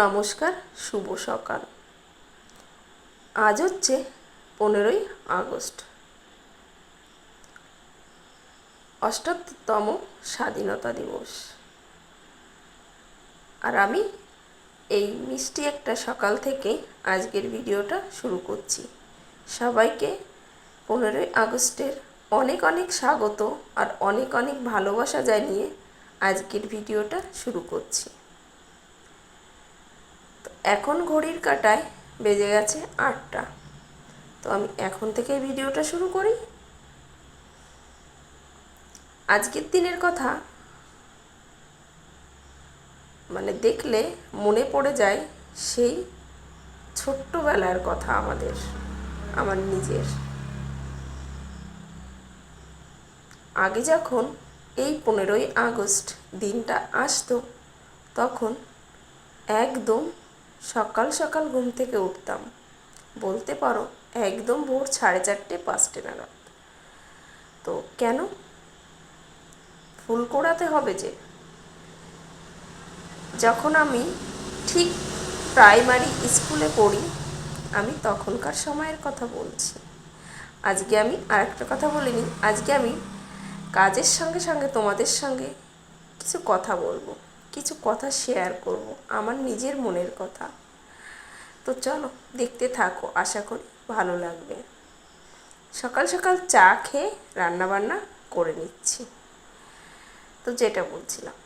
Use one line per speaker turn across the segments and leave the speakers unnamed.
নমস্কার, শুভ সকাল। আজ হচ্ছে পনেরোই আগস্ট। অষ্টাত্তম স্বাধীনতা দিবস। আর আমি এই মিষ্টি একটা সকাল থেকে আজকের ভিডিওটা শুরু করছি। সবাইকে পনেরোই আগস্টের অনেক অনেক স্বাগত আর অনেক অনেক ভালোবাসা জানিয়ে আজকের ভিডিওটা শুরু করছি। এখন ঘড়ির কাটায় বেজে গেছে আটটা। তো আমি এখন থেকে ভিডিওটা শুরু করি। আজকের দিনের কথা মানে দেখলে মনে পড়ে যায় সেই ছোট্টবেলার কথা আমাদের, আমার নিজের। আগে যখন এই পনেরোই আগস্ট দিনটা আসতো, তখন একদম সকাল সকাল ঘুম থেকে উঠতাম। বলতে পারো, একদম ভোর সাড়ে চারটে, পাঁচটে নাগাদ। তো কেন? ফুল কোড়াতে হবে যে। যখন আমি ঠিক প্রাইমারি স্কুলে পড়ি, আমি তখনকার সময়ের কথা বলছি। আজকে আমি আরেকটা কথা বলিনি, আজকে আমি কাজের সঙ্গে সঙ্গে তোমাদের সঙ্গে কিছু কথা বলব। কিছু কথা শেয়ার করব, আমার নিজের মনের কথা। তো চলো, দেখতে থাকো, আশা করি ভালো লাগবে। সকাল সকাল চা খেয়ে রান্নাবান্না করে নিচ্ছি। তো যেটা বলছিলাম,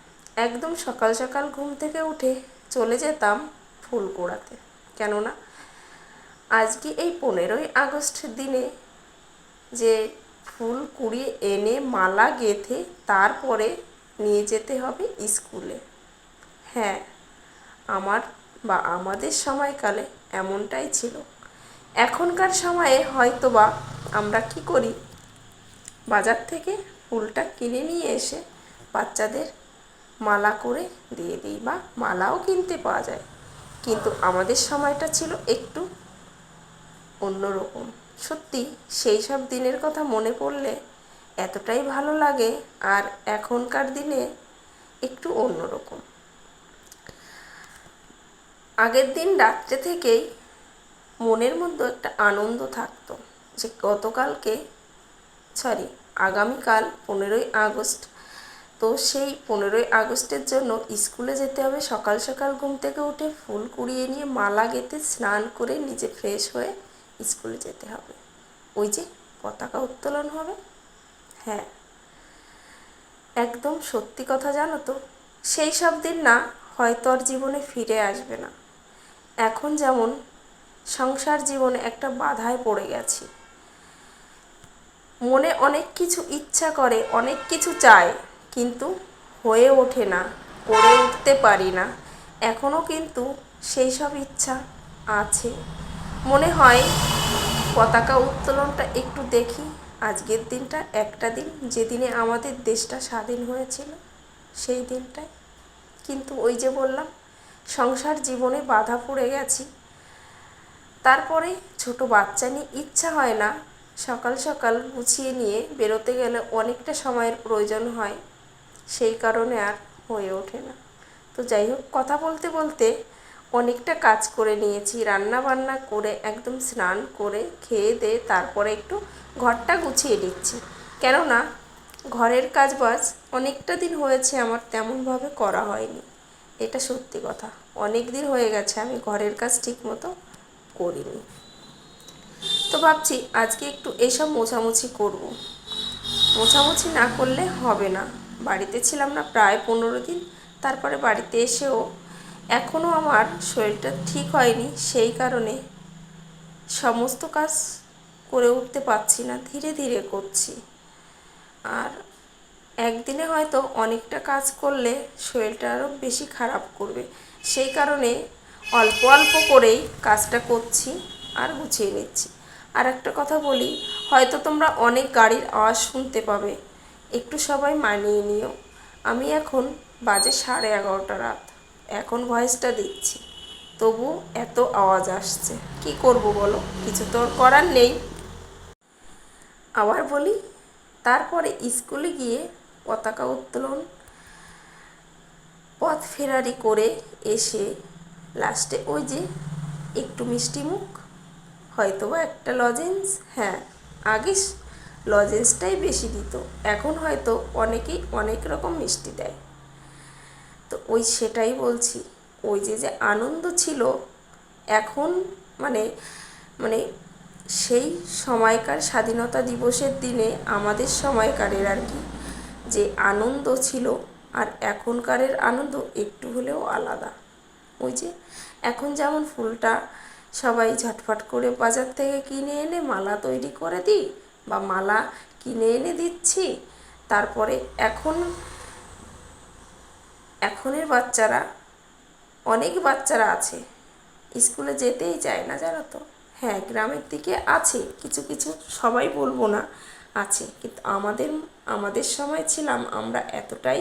একদম সকাল সকাল ঘুম থেকে উঠে চলে যেতাম ফুল কোড়াতে কেননা, আজকে এই পনেরোই আগস্টের দিনে যে ফুল কুড়িয়ে এনে মালা গেঁথে তারপরে নিয়ে যেতে হবে স্কুলে। হ্যাঁ আমার বা আমাদের সময়কালে এমনটাই ছিল। এখনকার সময়ে হয়তো বা আমরা কি করি? বাজার থেকে ফুলটা কিনে নিয়ে এসে বাচ্চাদের মালা করে দিয়ে দিই বা মালাও কিনতে পাওয়া যায়। কিন্তু আমাদের সময়টা ছিল একটু অন্যরকম। সত্যি, সেই সব দিনের কথা মনে পড়লে এতটাই ভালো লাগে আর এখনকার দিনে একটু অন্যরকম। আগের দিন রাত্রে থেকেই মনের মধ্যে একটা আনন্দ থাকতো যে গতকালকে সরি আগামীকাল পনেরোই আগস্ট। তো সেই পনেরোই আগস্টের জন্য স্কুলে যেতে হবে, সকাল সকাল ঘুম থেকে উঠে ফুল কুড়িয়ে নিয়ে মালা গেঁথে স্নান করে নিজে ফ্রেশ হয়ে স্কুলে যেতে হবে। ওই যে পতাকা উত্তোলন হবে। হ্যাঁ একদম সত্যি কথা জানো তো? সেই সব দিন না, হয়তো আর জীবনে ফিরে আসবে না। এখন যেমন সংসার জীবনে একটা বাধায় পড়ে গেছি। মনে অনেক কিছু ইচ্ছা করে, অনেক কিছু চায়, কিন্তু হয়ে ওঠে না, করে উঠতে পারি না। এখনও কিন্তু সেই সব ইচ্ছা আছে। মনে হয় পতাকা উত্তোলনটা একটু দেখি, আজকের দিনটা একটা দিন যেদিনে আমাদের দেশটা স্বাধীন হয়েছিল, সেই দিনটায়। কিন্তু ওই যে বললাম সংসার জীবনে বাধা পড়ে গেছি। তারপরে ছোট বাচ্চা নিয়ে ইচ্ছা হয় না। সকাল সকাল গুছিয়ে নিয়ে বেরোতে গেলে অনেকটা সময়ের প্রয়োজন হয়। সেই কারণে আর হয়ে ওঠে না। তো যাই হোক, কথা বলতে বলতে অনেকটা কাজ করে নিয়েছি। রান্না বান্না করে একদম স্নান করে খেয়ে দিয়ে তারপরে একটু ঘরটা গুছিয়ে নিচ্ছি। কেননা ঘরের কাজ বাজ অনেকটা দিন হয়েছে, আমার তেমনভাবে করা হয়নি। এটা সত্যি কথা। অনেক দিন হয়ে গেছে, আমি ঘরের কাজ ঠিক মতো করিনি। তো ভাবছি আজকে একটু এসব মোছামুছি করব। মোছামুছি না করলে হবে না। বাড়িতে ছিলাম না প্রায় পনেরো দিন, তারপরে বাড়িতে এসেও এখনও আমার শরীরটা ঠিক হয়নি, সেই কারণে সমস্ত কাজ করে উঠতে পারছি না, ধীরে ধীরে করছি। আর একদিনে হয়তো অনেকটা কাজ করলে শরীরটা আরও বেশি খারাপ করবে। সেই কারণে অল্প অল্প করেই কাজটা করছি আর গুছিয়ে নিচ্ছি। আর একটা কথা বলি, হয়তো তোমরা অনেক গাড়ির আওয়াজ শুনতে পাবে। একটু সবাই মানিয়ে নিও। আমি এখন বাজে সাড়ে এগারোটা রাত। এখন ভয়েসটা দিচ্ছি। তবু এত আওয়াজ আসছে। কি করব বলো? কিছু তো করার নেই। আবার বলি, তারপরে স্কুলে গিয়ে পতাকা উত্তোলন, পথ ফেরারি করে এসে লাস্টে ওই যে একটু মিষ্টি মুখ হয়তো বা একটা লজেন্স হ্যাঁ আগে লজেন্সটাই বেশি দিত। এখন হয়তো অনেকেই অনেক রকম মিষ্টি দেয়। তো ওই সেটাই বলছি, ওই যে যে আনন্দ ছিল, এখন মানে মানে সেই সময়কার স্বাধীনতা দিবসের দিনে আমাদের সময়কারের আর কি যে আনন্দ ছিল আর এখনকারের আনন্দ একটু হলেও আলাদা। ওই যে এখন যেমন ফুলটা সবাই ঝটফট করে বাজার থেকে কিনে এনে মালা তৈরি করে দিই বা মালা কিনে এনে দিচ্ছি, তারপরে এখন, এখনের বাচ্চারা, অনেক বাচ্চারা আছে। স্কুলে যেতেই চায় না জানো তো? হ্যাঁ গ্রামের দিকে আছে, কিছু কিছু সবাই বলব না। আছে। কিন্তু আমাদের আমাদের সময় ছিলাম, আমরা এতটাই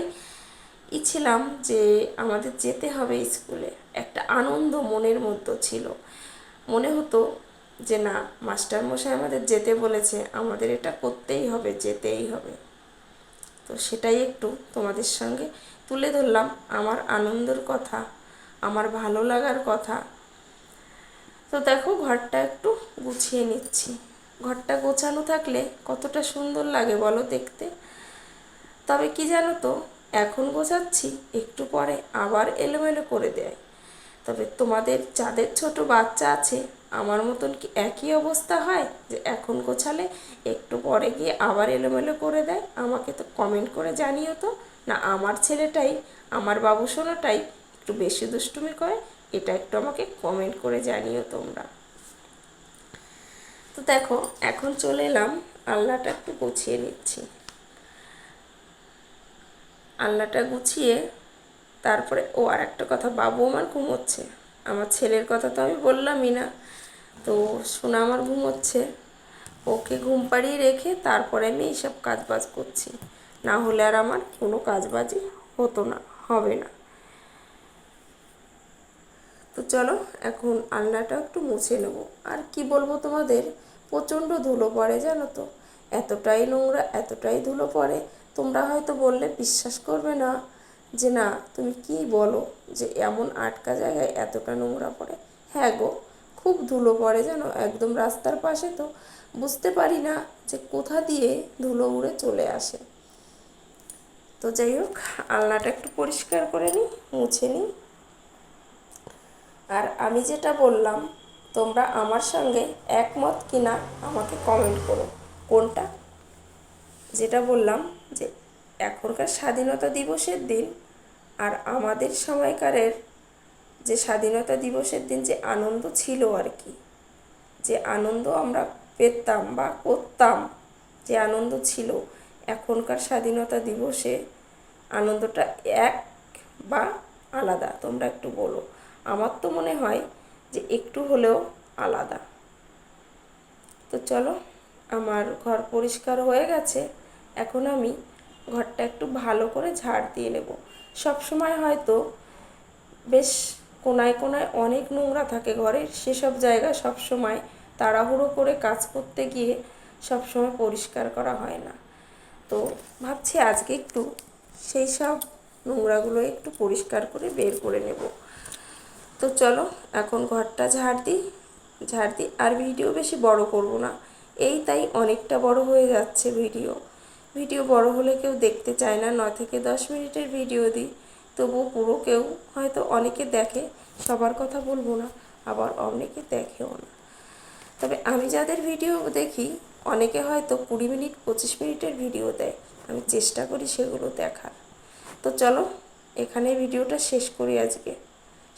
ই ছিলাম যে আমাদের যেতে হবে স্কুলে। একটা আনন্দ মনের মধ্যে ছিল। মনে হতো যে না মাস্টার মশাই আমাদের যেতে বলেছে, আমাদের এটা করতেই হবে, যেতেই হবে। তো সেটাই একটু তোমাদের সঙ্গে তুলে ধরলাম। আমার আনন্দের কথা, আমার ভালো লাগার কথা। তো দেখো, ঘরটা একটু গুছিয়ে নিচ্ছি। ঘরটা গোছানো থাকলে কতটা সুন্দর লাগে বলো দেখতে। তবে কি জানো তো, এখন গোছাচ্ছি, একটু পরে আবার এলোমেলো করে দেয়। তবে তোমাদের যাদের ছোট বাচ্চা আছে, আমার মতন কি একই অবস্থা হয় যে এখন গোছালে একটু পরে গিয়ে আবার এলোমেলো করে দেয়? আমাকে তো কমেন্ট করে জানিও তো। না, আমার ছেলেটাই, আমার বাবু সোনাটাই একটু বেশি দুষ্টুমি করে, এটা একটু আমাকে কমেন্ট করে জানিও তোমরা। দেখো, এখন চলে এলাম আল্লাহটা একটু গুছিয়ে নিচ্ছি। আল্লাহটা গুছিয়ে তারপরে ও আর একটা কথা, বাবু আমার ঘুমোচ্ছে। আমার ছেলের কথা তো আমি বললামই না, তো সোনা আমার ঘুমোচ্ছে। ওকে ঘুম পাড়িয়ে রেখে তারপরে আমি এইসব কাজ বাজ করছি। না হলে আর আমার কোনো কাজ বাজই হতো না, হবে না। তো চলো, এখন আলনাটা একটু মুছে নেব। আর কি বলব তোমাদের? প্রচণ্ড ধুলো পড়ে, জানো তো। এতটাই নোংরা, এতটাই ধুলো পড়ে, তোমরা হয়তো বললে, বিশ্বাস করবে না যে না, তুমি কি বলো যে এমন আটকা জায়গায় এতটা নোংরা পড়ে? হ্যাঁ গো, খুব ধুলো পড়ে, জানো, একদম রাস্তার পাশে তো। বুঝতে পারি না যে কোথা দিয়ে ধুলো উড়ে চলে আসে। তো যাই হোক, আলনাটা একটু পরিষ্কার করে নিই, মুছে নিই। আর আমি যেটা বললাম তোমরা আমার সঙ্গে একমত কিনা আমাকে কমেন্ট করো। কোনটা? যেটা বললাম যে এখনকার স্বাধীনতা দিবসের দিন আর আমাদের সময়কারের যে স্বাধীনতা দিবসের দিন যে আনন্দ ছিল আর কি, যে আনন্দ আমরা পেতাম বা করতাম, যে আনন্দ ছিল, এখনকার স্বাধীনতা দিবসে আনন্দটা এক বা আলাদা, তোমরা একটু বলো। আমার তো মনে হয় যে একটু হলেও আলাদা। তো চলো, আমার ঘর পরিষ্কার হয়ে গেছে। এখন আমি ঘরটা একটু ভালো করে ঝাড় দিয়ে নেব। সময় হয়তো বেশ কোনায় কোনায় অনেক নোংরা থাকে ঘরের সেসব জায়গা সব সময় তাড়াহুড়ো করে কাজ করতে গিয়ে সব সময় পরিষ্কার করা হয় না। তো ভাবছি আজকে একটু সেই সব নোংরাগুলো একটু পরিষ্কার করে বের করে নেব। তো চলো, এখন ঘরটা ঝাড় দিই। ঝাড় দিই আর ভিডিও বেশি বড় করব না। এই তাই অনেকটা বড় হয়ে যাচ্ছে ভিডিও। ভিডিও বড় হলে কেউ দেখতে চায় না ন থেকে দশ মিনিটের ভিডিও দিই। তবুও পুরো কেউ হয়তো অনেকে দেখে, সবার কথা বলব না, আবার অনেকে দেখেও না। তবে আমি যাদের ভিডিও দেখি, অনেকে হয়তো কুড়ি মিনিট, পঁচিশ মিনিটের ভিডিও দেয়। আমি চেষ্টা করি সেগুলো দেখার। তো চলো, এখানে ভিডিওটা শেষ করি আজকে।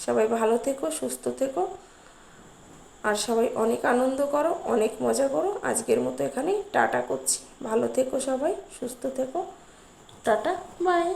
সবাই ভালো থেকো, সুস্থ থেকো। আর সবাই অনেক আনন্দ করো, অনেক মজা করো। আজকের মতো এখানে টাটা করছি। ভালো থেকো সবাই, সুস্থ থেকো। Tata, bye.